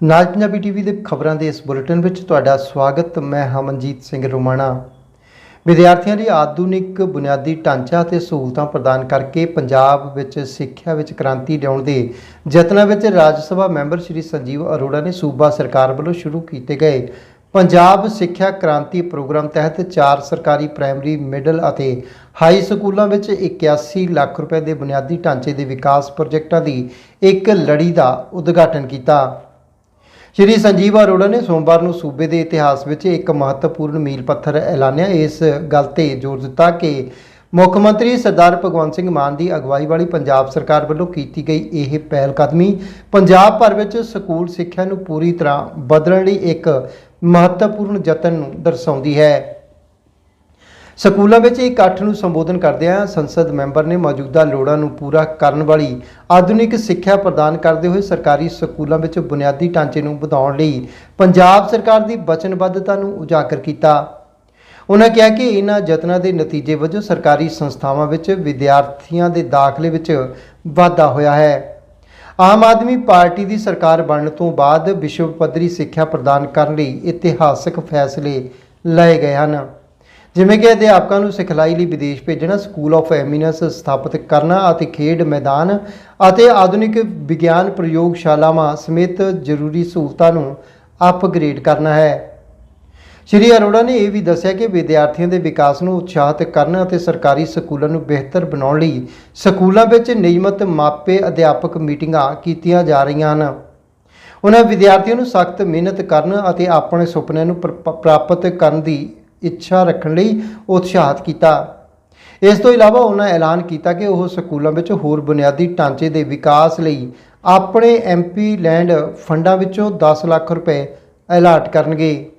ਨਾਜ Punjabi TV ਦੇ ਖਬਰਾਂ ਦੇ ਇਸ ਬੁਲੇਟਿਨ ਵਿੱਚ ਤੁਹਾਡਾ ਸਵਾਗਤ, ਮੈਂ ਹਮਨਜੀਤ ਸਿੰਘ ਰੋਮਾਣਾ। ਵਿਦਿਆਰਥੀਆਂ ਲਈ ਆਧੁਨਿਕ ਬੁਨਿਆਦੀ ਢਾਂਚਾ ਅਤੇ ਸਹੂਲਤਾਂ ਪ੍ਰਦਾਨ ਕਰਕੇ ਪੰਜਾਬ ਵਿੱਚ ਸਿੱਖਿਆ ਵਿੱਚ ਕ੍ਰਾਂਤੀ ਲਿਆਉਣ ਦੇ ਯਤਨਾਂ ਵਿੱਚ ਰਾਜ ਸਭਾ ਮੈਂਬਰ ਸ਼੍ਰੀ ਸੰਜੀਵ ਅਰੋੜਾ ਨੇ ਸੂਬਾ ਸਰਕਾਰ ਵੱਲੋਂ ਸ਼ੁਰੂ ਕੀਤੇ ਗਏ ਪੰਜਾਬ ਸਿੱਖਿਆ ਕ੍ਰਾਂਤੀ ਪ੍ਰੋਗਰਾਮ ਤਹਿਤ ਚਾਰ ਸਰਕਾਰੀ ਪ੍ਰਾਇਮਰੀ, ਮਿਡਲ ਅਤੇ ਹਾਈ ਸਕੂਲਾਂ ਵਿੱਚ 81 ਲੱਖ ਰੁਪਏ ਦੇ ਬੁਨਿਆਦੀ ਢਾਂਚੇ ਦੇ ਵਿਕਾਸ ਪ੍ਰੋਜੈਕਟਾਂ ਦੀ ਇੱਕ ਲੜੀ ਦਾ ਉਦਘਾਟਨ ਕੀਤਾ। ਸ਼੍ਰੀ ਸੰਜੀਵ ਅਰੋੜਾ ਨੇ ਸੋਮਵਾਰ ਨੂੰ ਸੂਬੇ ਦੇ ਇਤਿਹਾਸ ਵਿੱਚ ਇੱਕ ਮਹੱਤਵਪੂਰਨ ਮੀਲ ਪੱਥਰ ਐਲਾਨਿਆ। ਇਸ ਗੱਲ ਤੇ ਜ਼ੋਰ ਦਿੱਤਾ ਕਿ ਮੁੱਖ ਮੰਤਰੀ ਸਰਦਾਰ ਭਗਵੰਤ ਸਿੰਘ ਮਾਨ ਦੀ ਅਗਵਾਈ ਵਾਲੀ ਪੰਜਾਬ ਸਰਕਾਰ ਵੱਲੋਂ ਕੀਤੀ ਗਈ ਇਹ ਪਹਿਲ ਕਦਮੀ ਪੰਜਾਬ ਭਰ ਵਿੱਚ ਸਕੂਲ ਸਿੱਖਿਆ ਨੂੰ ਪੂਰੀ ਤਰ੍ਹਾਂ ਬਦਲਣ ਲਈ ਇੱਕ ਮਹੱਤਵਪੂਰਨ ਯਤਨ ਨੂੰ ਦਰਸਾਉਂਦੀ ਹੈ। ਸਕੂਲਾਂ ਵਿੱਚ ਇਕੱਠ ਨੂੰ ਸੰਬੋਧਨ ਕਰਦਿਆਂ ਸੰਸਦ ਮੈਂਬਰ ਨੇ ਮੌਜੂਦਾ ਲੋੜਾਂ ਨੂੰ ਪੂਰਾ ਕਰਨ ਵਾਲੀ ਆਧੁਨਿਕ ਸਿੱਖਿਆ ਪ੍ਰਦਾਨ ਕਰਦੇ ਹੋਏ ਸਰਕਾਰੀ ਸਕੂਲਾਂ ਵਿੱਚ ਬੁਨਿਆਦੀ ਢਾਂਚੇ ਨੂੰ ਵਧਾਉਣ ਲਈ ਪੰਜਾਬ ਸਰਕਾਰ ਦੀ ਵਚਨਬੱਧਤਾ ਨੂੰ ਉਜਾਗਰ ਕੀਤਾ। ਉਹਨਾਂ ਕਿਹਾ ਕਿ ਇਹਨਾਂ ਯਤਨਾਂ ਦੇ ਨਤੀਜੇ ਵਜੋਂ ਸਰਕਾਰੀ ਸੰਸਥਾਵਾਂ ਵਿੱਚ ਵਿਦਿਆਰਥੀਆਂ ਦੇ ਦਾਖਲੇ ਵਿੱਚ ਵਾਧਾ ਹੋਇਆ ਹੈ। ਆਮ ਆਦਮੀ ਪਾਰਟੀ ਦੀ ਸਰਕਾਰ ਬਣਨ ਤੋਂ ਬਾਅਦ ਵਿਸ਼ਵ ਪੱਧਰੀ ਸਿੱਖਿਆ ਪ੍ਰਦਾਨ ਕਰਨ ਲਈ ਇਤਿਹਾਸਕ ਫੈਸਲੇ ਲਏ ਗਏ ਹਨ। ਜਿਵੇਂ ਕਿ ਅਧਿਆਪਕਾਂ ਨੂੰ ਸਿਖਲਾਈ ਲਈ ਵਿਦੇਸ਼ ਭੇਜਣਾ ਸਕੂਲ ਆਫ ਐਮੀਨੈਂਸ ਸਥਾਪਿਤ ਕਰਨਾ ਅਤੇ ਖੇਡ ਮੈਦਾਨ ਅਤੇ ਆਧੁਨਿਕ ਵਿਗਿਆਨ ਪ੍ਰਯੋਗਸ਼ਾਲਾਵਾਂ ਸਮੇਤ ਜ਼ਰੂਰੀ ਸਹੂਲਤਾਂ ਨੂੰ ਅਪਗ੍ਰੇਡ ਕਰਨਾ ਹੈ। ਸ਼੍ਰੀ ਅਰੋੜਾ ਨੇ ਇਹ ਵੀ ਦੱਸਿਆ ਕਿ ਵਿਦਿਆਰਥੀਆਂ ਦੇ ਵਿਕਾਸ ਨੂੰ ਉਤਸ਼ਾਹਿਤ ਕਰਨ ਅਤੇ ਸਰਕਾਰੀ ਸਕੂਲਾਂ ਨੂੰ ਬਿਹਤਰ ਬਣਾਉਣ ਲਈ ਸਕੂਲਾਂ ਵਿੱਚ ਨਿਯਮਤ ਮਾਪੇ ਅਧਿਆਪਕ ਮੀਟਿੰਗਾਂ ਕੀਤੀਆਂ ਜਾ ਰਹੀਆਂ ਹਨ। ਉਹਨਾਂ ਵਿਦਿਆਰਥੀਆਂ ਨੂੰ ਸਖਤ ਮਿਹਨਤ ਕਰਨ ਅਤੇ ਆਪਣੇ ਸੁਪਨਿਆਂ ਨੂੰ ਪ੍ਰ- ਪ੍ਰਾਪਤ ਕਰਨ ਦੀ ਇੱਛਾ ਰੱਖਣ ਲਈ ਉਤਸ਼ਾਹਿਤ ਕੀਤਾ। ਇਸ ਤੋਂ ਇਲਾਵਾ ਉਹਨਾਂ ਐਲਾਨ ਕੀਤਾ ਕਿ ਉਹ ਸਕੂਲਾਂ ਵਿੱਚ ਹੋਰ ਬੁਨਿਆਦੀ ਢਾਂਚੇ ਦੇ ਵਿਕਾਸ ਲਈ ਆਪਣੇ ਐਮਪੀ ਲੈਂਡ ਫੰਡਾਂ ਵਿੱਚੋਂ 10 ਲੱਖ ਰੁਪਏ ਅਲਾਟ ਕਰਨਗੇ।